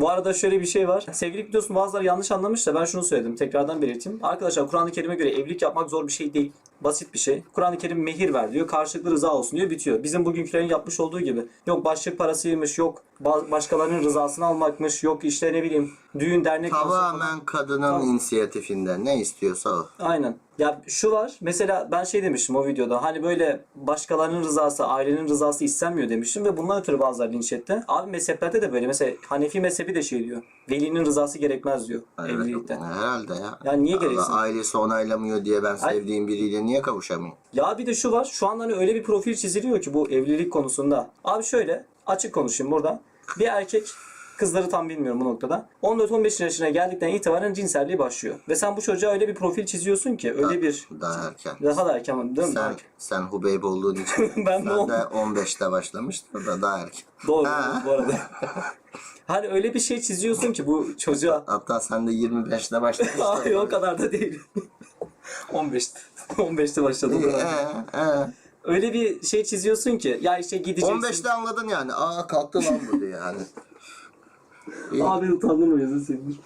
Bu arada şöyle bir şey var. Sevgili biliyorsun bazıları yanlış anlamış da ben şunu söyledim. Tekrardan belirteyim. Arkadaşlar Kur'an-ı Kerim'e göre evlilik yapmak zor bir şey değil. Basit bir şey. Kur'an-ı Kerim mehir ver diyor. Karşılıklı rıza olsun diyor. Bitiyor. Bizim bugünkülerin yapmış olduğu gibi. Yok başlık parasıymış. Yok başkalarının rızasını almakmış. Yok işte ne bileyim düğün dernek. Tamamen kadının Tamam. inisiyatifinden ne istiyorsa o. Aynen. Ya şu var. Mesela ben şey demiştim o videoda. Hani böyle başkalarının rızası, ailenin rızası istenmiyor demiştim ve bundan ötürü bazıları linç etti. Abi mezheplerde de böyle. Mesela Hanefi mezhebi de şey diyor. Velinin rızası gerekmez diyor evlilikte. Herhalde ya. Ya niye gereksin? ailesi onaylamıyor diye ben Ay- sevdiğim biriyle niye kavuşamayayım? Ya bir de şu var. Şu an hani öyle bir profil çiziliyor ki bu evlilik konusunda. Abi şöyle açık konuşayım burada. Bir erkek kızları tam bilmiyorum bu noktada. 14-15 yaşına geldikten itibaren cinselliği başlıyor. Ve sen bu çocuğa öyle bir profil çiziyorsun ki öyle bir Daha erken. daha da erken değil mi? Sen, sen Hubeyb olduğun için Ben de sen on- de 15'te başlamıştın da daha erken. Doğru Ha. bu arada. hani öyle bir şey çiziyorsun ki bu çocuğa. Hatta sen de 25'te başlamıştın. Hayır o kadar da değil. 15'te. 15'te başladım. Ee, ee. Öyle bir şey çiziyorsun ki ya işte gideceksin. 15'te anladın yani. Aa kalktı lan bu diye yani. İyi. Abi utandım yazı senin.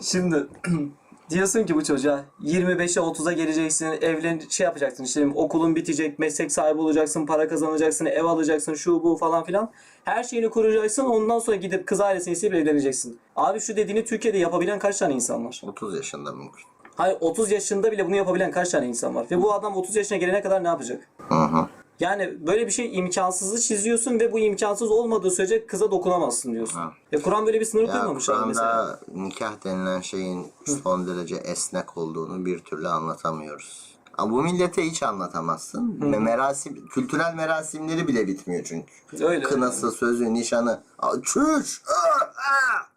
Şimdi diyorsun ki bu çocuğa 25'e 30'a geleceksin, evlen şey yapacaksın işte okulun bitecek, meslek sahibi olacaksın, para kazanacaksın, ev alacaksın, şu bu falan filan. Her şeyini kuracaksın ondan sonra gidip kız ailesini isteyip evleneceksin. Abi şu dediğini Türkiye'de yapabilen kaç tane insan var? 30 yaşında mümkün. Hayır 30 yaşında bile bunu yapabilen kaç tane insan var? Ve bu adam 30 yaşına gelene kadar ne yapacak? Hı hı. Yani böyle bir şey imkansızı çiziyorsun ve bu imkansız olmadığı sürece kıza dokunamazsın diyorsun. Ha. Ya Kur'an böyle bir sınır koymamış abi mesela. Nikah denilen şeyin son derece esnek olduğunu bir türlü anlatamıyoruz. Ama bu millete hiç anlatamazsın. Ve merasim, kültürel merasimleri bile bitmiyor çünkü. Öyle. Kınası, sözü, nişanı. Çüş!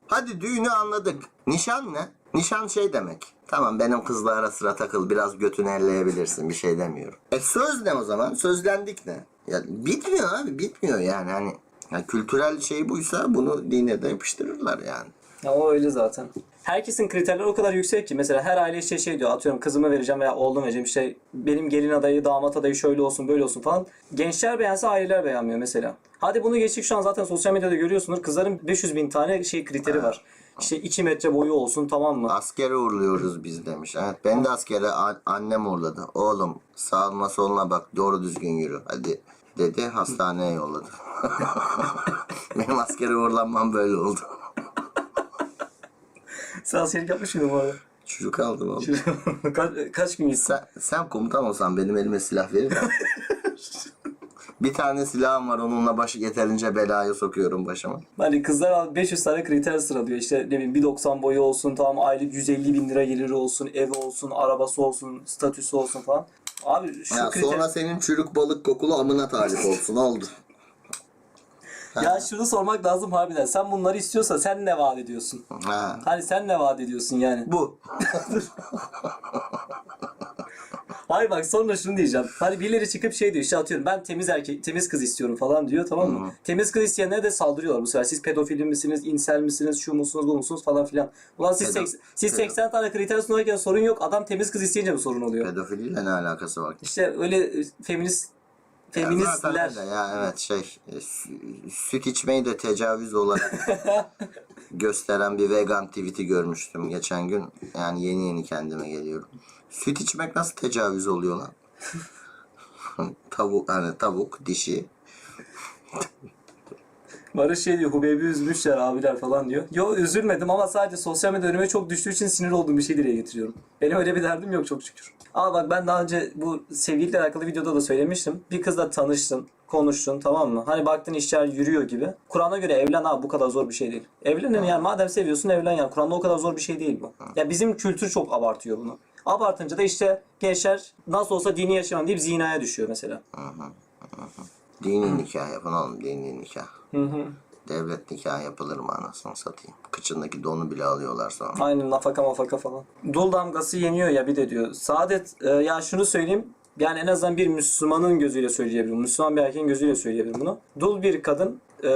Hadi düğünü anladık. Nişan ne? Nişan şey demek. Tamam benim kızla ara sıra takıl biraz götünü elleyebilirsin bir şey demiyorum. E söz ne o zaman? Sözlendik ne? Ya bitmiyor abi bitmiyor yani hani. Ya kültürel şey buysa bunu dine de yapıştırırlar yani. Ya o öyle zaten. Herkesin kriterleri o kadar yüksek ki mesela her aile işte şey diyor atıyorum kızımı vereceğim veya oğlum vereceğim işte benim gelin adayı damat adayı şöyle olsun böyle olsun falan. Gençler beğense aileler beğenmiyor mesela. Hadi bunu geçtik şu an zaten sosyal medyada görüyorsunuz kızların 500 bin tane şey kriteri var. İşte 2 metre boyu olsun tamam mı? Askere uğurluyoruz biz demiş. Evet ben de askere annem uğurladı. Oğlum sağına soluna bak doğru düzgün yürü hadi dedi hastaneye yolladı. Benim askere uğurlanmam böyle oldu. Sen askerlik yapmış mıydın bu arada? Çocuk aldım oğlum. kaç, kaç gün gitsin? Sen, sen komutan olsan benim elime silah verir misin? Bir tane silahım var onunla başı yeterince belaya sokuyorum başıma. Hani kızlar abi 500 tane kriter sıralıyor. İşte ne bileyim 1.90 boyu olsun, tamam aylık 150 bin lira geliri olsun, evi olsun, arabası olsun, statüsü olsun falan. Abi şu Ya kriter... sonra senin çürük balık kokulu amına talip olsun oldu. Ya şunu sormak lazım harbiden. Sen bunları istiyorsan sen ne vaat ediyorsun? Ha. Hani sen ne vaat ediyorsun yani? Bu. Hayır bak sonra şunu diyeceğim. Hani birileri çıkıp şey diyor işte atıyorum ben temiz erkek, temiz kız istiyorum falan diyor tamam mı? Temiz kız isteyenlere de saldırıyorlar bu sefer. Siz pedofili misiniz, insel misiniz, şu musunuz, bu musunuz falan filan. Ulan siz, Pedo- seks- siz pedo- 80 tane kriter sunarken sorun yok. Adam temiz kız isteyince mi sorun oluyor? Pedofiliyle ne alakası var? İşte öyle e, feminist Ya feministler zaten öyle ya evet şey e, sü- süt içmeyi de tecavüz olarak gösteren bir vegan tweet'i görmüştüm geçen gün. Yani yeni yeni kendime geliyorum. Süt içmek nasıl tecavüz oluyor lan? tavuk hani tavuk dişi. Barış şey diyor Hubeybi üzmüşler abiler falan diyor. Yo üzülmedim ama sadece sosyal medya önüme çok düştüğü için sinir olduğum bir şey dile getiriyorum. Benim öyle bir derdim yok çok şükür. Ama bak ben daha önce bu sevgiliyle alakalı videoda da söylemiştim. Bir kızla tanıştın, konuştun tamam mı? Hani baktın işler yürüyor gibi. Kur'an'a göre evlen abi bu kadar zor bir şey değil. Evlenin yani madem seviyorsun evlen yani. Kur'an'da o kadar zor bir şey değil bu. Ya bizim kültür çok abartıyor bunu. Abartınca da işte gençler nasıl olsa dini yaşamam deyip zinaya düşüyor mesela. Dini nikah yapın oğlum dini nikah. Hı hı. Devlet nikah yapılır mı anasını satayım. Kıçındaki donu bile alıyorlar sonra. Aynen nafaka mafaka falan. Dul damgası yeniyor ya bir de diyor. Saadet e, ya şunu söyleyeyim. Yani en azından bir Müslümanın gözüyle söyleyebilirim. Müslüman bir erkeğin gözüyle söyleyebilirim bunu. Dul bir kadın e,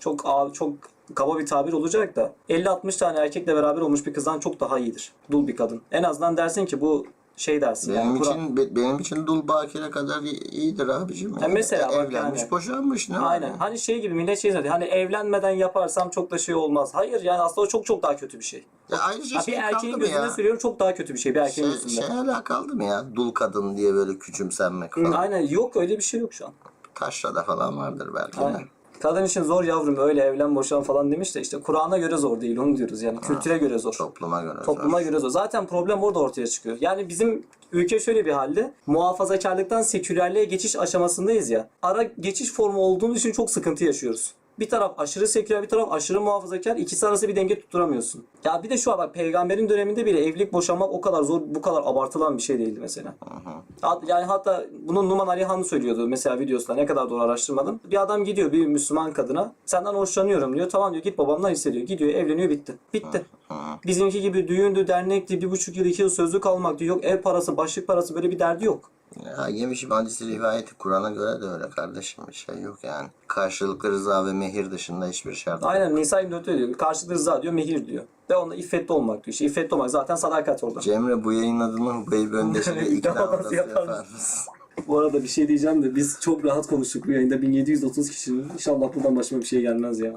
çok çok kaba bir tabir olacak da 50-60 tane erkekle beraber olmuş bir kızdan çok daha iyidir. Dul bir kadın. En azından dersin ki bu şey dersin Benim yani. İçin be- benim için dul bakire kadar iyidir abicim. Ya mesela bak evlenmiş, yani. boşanmış ne Aynen. ya? Hani şey gibi millet şey zannediyor. Hani evlenmeden yaparsam çok da şey olmaz. Hayır yani aslında o çok çok daha kötü bir şey. Ya ayrıca Ha, bir şey erkeğin kaldı mı gözünde ya? söylüyorum çok daha kötü bir şey bir erkeğin Şey, gözünde. şey hala kaldı mı ya? Dul kadın diye böyle küçümsenmek falan. Aynen yok öyle bir şey yok şu an. Taşra'da falan vardır belki. Aynen. Kadın için zor yavrum öyle evlen boşan falan demiş de işte Kur'an'a göre zor değil onu diyoruz yani kültüre göre zor. Topluma göre. Topluma göre zor. Zaten problem orada ortaya çıkıyor. Yani bizim ülke şöyle bir halde muhafazakarlıktan sekülerliğe geçiş aşamasındayız ya. Ara geçiş formu olduğumuz için çok sıkıntı yaşıyoruz. Bir taraf aşırı seküler, bir taraf aşırı muhafazakar. İkisi arası bir denge tutturamıyorsun. Ya bir de şu an bak peygamberin döneminde bile evlilik boşanmak o kadar zor, bu kadar abartılan bir şey değildi mesela. Hat- Yani hatta bunun Numan Alihan söylüyordu mesela videosunda ne kadar doğru araştırmadım. Bir adam gidiyor bir Müslüman kadına senden hoşlanıyorum diyor. Tamam diyor git babamdan hissediyor. Gidiyor evleniyor bitti. Bitti. Bizimki gibi düğündü, dernekti, bir buçuk yıl, iki yıl sözlük almak diyor. Yok ev parası, başlık parası böyle bir derdi yok. Ya yemişim hadisi rivayeti Kur'an'a göre de öyle kardeşim bir şey yok yani. Karşılıklı rıza ve mehir dışında hiçbir şart yok. Aynen Nisa 24'te diyor. Karşılıklı rıza diyor, mehir diyor. Ve onda iffetli olmak diyor. İşte iffetli olmak zaten sadakat orada. Cemre bu yayınladığını Hubeyb Öndeş'e ikna Tamam, odası yapar yapar mısın? Bu arada bir şey diyeceğim de biz çok rahat konuştuk bu yayında. 1730 kişinin. İnşallah buradan başıma bir şey gelmez ya.